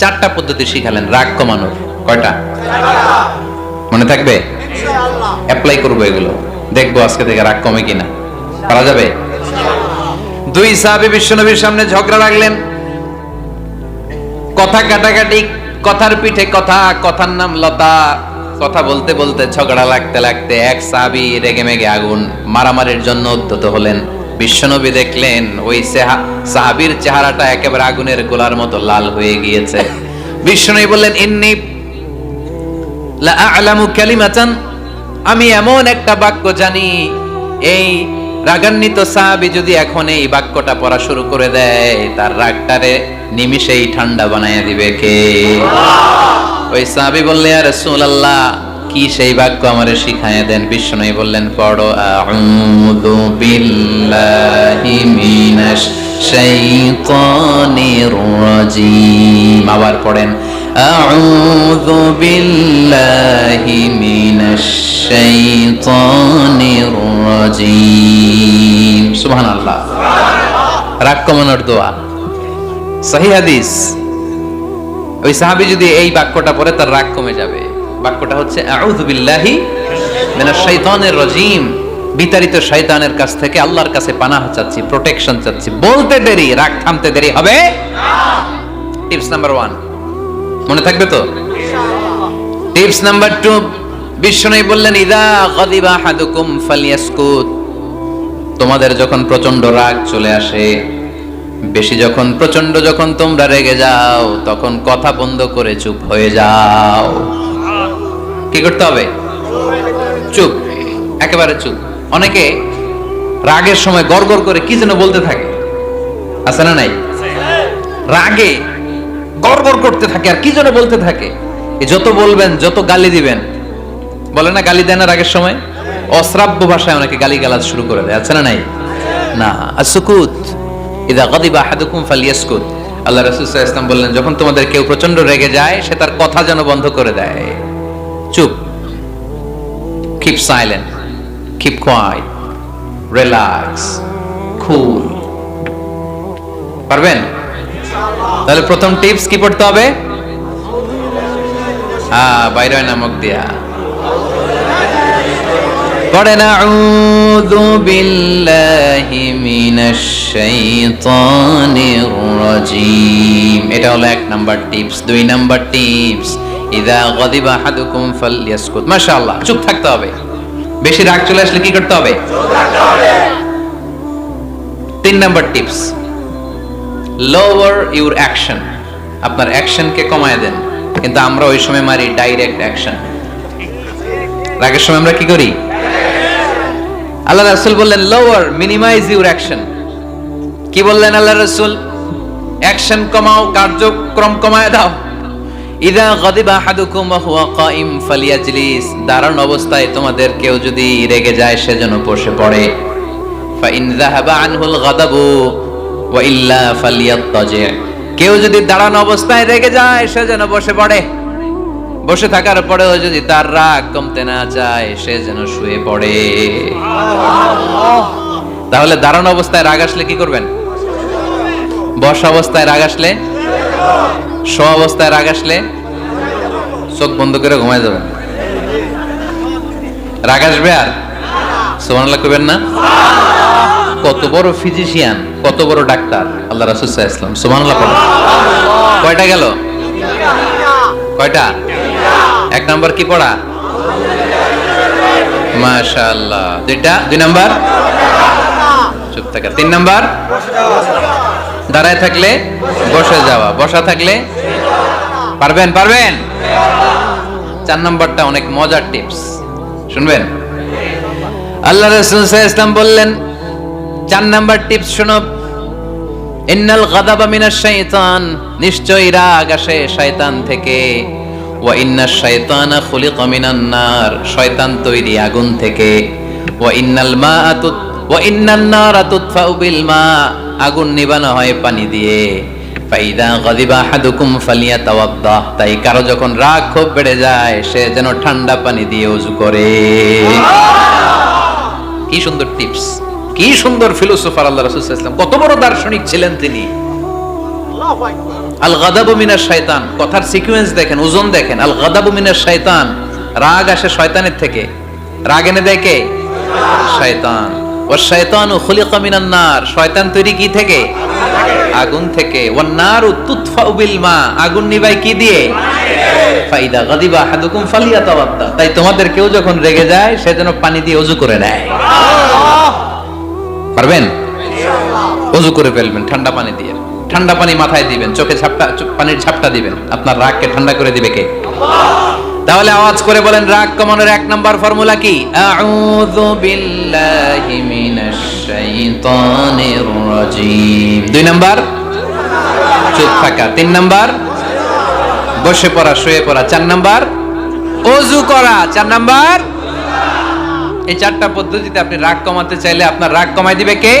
চারটা পদ্ধতি শিখালেন, রাগ কমানোর। কয়টা? মনে থাকবে? অ্যাপ্লাই করব এগুলো। দেখব আজকে থেকে রাগ কমে কিনা। পারা যাবে? দুই সাহাবী বিশ্বনবীর সামনে ঝগড়া লাগলেন কথা কাটাকাটি, কথার পিঠে কথা, কথার নাম লতা। কথা বলতে বলতে ঝগড়া লাগতে লাগতে এক সাহাবী রেগে মেগে আগুন, মারামারির জন্য উদ্যত হলেন। বিশ্বনবী দেখলেন ওই সেহা- সাহাবীর চেহারাটা একেবারে আগুনের গোলার মতো লাল হয়ে গিয়েছে। বিশ্বনবী বললেন ইন্নি লা আ'লামু কালিমাতান আমি এমন একটা বাক্য জানি এই রাগান্বিত সাহাবী যদি এখন এই বাক্যটা পড়া শুরু করে দেয় তার রাগটারে নিমিষেই ঠান্ডা বানায় দিবে কে? ওই সাহাবী বললেন ইয়া রাসূলুল্লাহ কি সেই বাক্য আমারে শিখায় দেন? বিষ্ণু বললেন, পড়ো আবার পড়েন, আউযু বিল্লাহি মিনাশ শাইতানির রাজিম। সুবহানাল্লাহ। রাগ কমানোর সহি হাদিস। ওই সাহাবী যদি এই বাক্যটা পড়ে, তার রাগ কমে যাবে। বাক্যটা হচ্ছে, আউযু বিল্লাহি মিনাশ শাইতানির রাজিম। বিতাড়িত শয়তানের কাছ থেকে আল্লাহর কাছে পানাহ চাচ্ছি প্রোটেকশন চাচ্ছি। বলতে দেরি, রাগ থামতে দেরি হবে? Tips number one. মনে থাকবে তো? টিপস নাম্বার টু, বিশ্বনবী বললেন, ইদা গাদিবা আহাদুকুম ফালিয়াসকুত। তোমাদের যখন প্রচণ্ড রাগ চলে আসে, বেশি যখন প্রচণ্ড যখন তোমরা রেগে যাও, তখন কথা বন্ধ করে চুপ হয়ে যাও। কি করতে হবে? চুপ। একেবারে চুপ। অনেকে রাগের সময় গড়গড় করে কি যেন বলতে থাকে। আছে না নাই? রাগে গড়গড় করতে থাকে আর কি যেন বলতে থাকে। যত বলবেন, যত গালি দিবেন। বলে না গালি দেয় না রাগের সময়? অশ্রাব্য ভাষায় অনেকে গালি গালাজ শুরু করে দেয়। আছে না নাই? না। আর সুকুত, ইদা গদিবা আহাদুকুম ফালিয়াসকুত। আল্লাহ রাসূল ওয়াসাল্লাম বললেন, যখন তোমাদের কেউ প্রচণ্ড রেগে যায়, সে তার কথা যেন বন্ধ করে দেয়। চুপ। Keep silent keep quiet relax cool পারবেন? তাহলে প্রথম টিপস কি পড়তে হবে? হ্যাঁ বাইরে নামক দিয়া। পড়েন আউযু বিল্লাহি মিনাশ শাইতানির রাজিম। এটা হলো এক নাম্বার টিপস দুই নাম্বার টিপস ইদা গাদিবা আহাদুকুম ফালইয়াসকুত। মাশাআল্লাহ, চুপ থাকতে হবে। বেশি রাগ চলে আসলে কি করতে হবে? তিন number tips. Lower your action আপনার অ্যাকশনকে কমায় দেন। কিন্তু আমরা ওই সময় মারি ডাইরেক্ট অ্যাকশন রাগের সময় আমরা কি করি? আল্লাহ রাসূল বললেন লোয়ার মিনিমাইজ ইউর অ্যাকশন কি বললেন আল্লাহ রাসূল? অ্যাকশন কমাও, কার্যক্রম কমায় দাও। ইদা গাদিবা আহাদুকুম ওয়া হুয়া কাইম ফালিয়াজলিস। দাঁড়ান অবস্থায় তোমাদের কেউ যদি রেগে যায় সেজন্য বসে পড়ে। ফাইন যাহাবা আনহুল গাদাবু ওয়া ইল্লা ফালিয়াত্তাজি। কেউ যদি দাঁড়ানো অবস্থায় রেগে যায়, সে যেন বসে পড়ে। বসে থাকার পরেও যদি তার রাগ কমতে না চায়, সে যেন শুয়ে পড়ে। তাহলে দাঁড়ানো অবস্থায় রাগ আসলে কি করবেন? বসা অবস্থায় রাগ আসলে? শো অবস্থায় রাগ আসলে চোখ বন্ধ করে ঘুমায় যাবেন। রাগ আসবে আর? সুবহানাল্লাহ করবেন না? কত বড় ফিজিশিয়ান কত বড় ডাক্তার, আল্লাহ ওয়াসাল্লাম। সুবহানাল্লাহ পড়েন। কয়টা গেল? কয়টা? এক নাম্বার কি পড়া? মাশাআল্লাহ। দুইটা? দুই নাম্বার? চুপ থাকা। তিন নাম্বার? দাঁড়ায় থাকলে বসে যাওয়া, বসা থাকলে পারবেন পারবেন? চার নাম্বারটা অনেক মজার টিপস। শুনবেন? আল্লাহ রাসূল আলাইহি বললেন, চার নাম্বার টিপস শোনো, ইন্নাল গাদাবা মিনাশ শাইতান নিশ্চয়ই রাগ আসে শয়তান থেকে। ওয়া ইন্নাশ শাইতানা খুলিকা মিনান নার শয়তান তৈরি আগুন থেকে। ওয়া ইন্নাল মাআ তুত ওয়া ইন্নান নারা তুতফাউ বিল মা আগুন নিবানো হয় পানি দিয়ে। ফাইদা গাদিবা আহাদুকুম ফালিয়াতাওয়াদ্দা। তাই কারও যখন রাগ খুব বেড়ে যায়, সে যেন ঠান্ডা পানি দিয়ে উজু করে। কি সুন্দর টিপস কি সুন্দর ফিলোসোফার আল্লাহ রাসূল সাল্লাল্লাহু কত বড় দার্শনিক ছিলেন তিনি। আল গাদাবু মিনাশ শয়তান কথার সিকোয়েন্স দেখেন, ওজন দেখেন। আল গাদাবু মিনাশ শয়তান রাগ আসে শয়তানের থেকে। রাগ এনে দেয় কে? শয়তান। শয়তানু শয়তান তৈরি কি থেকে? আগুন থেকে। তুতফাউ বিল মা। আগুন নিবাই কি দিয়ে? ফাইদা গাদিবা তাই তোমাদের কেউ যখন রেগে যায়, সে যেন পানি দিয়ে ওযু করে নেয়। পারবেন? ওযু করে ফেলবেন, ঠান্ডা পানি দিয়ে। ঠান্ডা পানি মাথায় দিবেন, চোখে ঝাপটা পানির ঝাপটা দিবেন। আপনার রাগকে ঠান্ডা করে দিবে কে? তাহলে আওয়াজ করে বলেন, রাগ কমানোর এক নাম্বার ফর্মুলা কি? দুই নাম্বার? চুপ থাকা। তিন নাম্বার? বসে পড়া, শুয়ে পড়া। চার নাম্বার? অজু করা। চার নাম্বার? এই চারটা পদ্ধতিতে আপনি রাগ কমাতে চাইলে আপনার রাগ কমাই দিবে কে?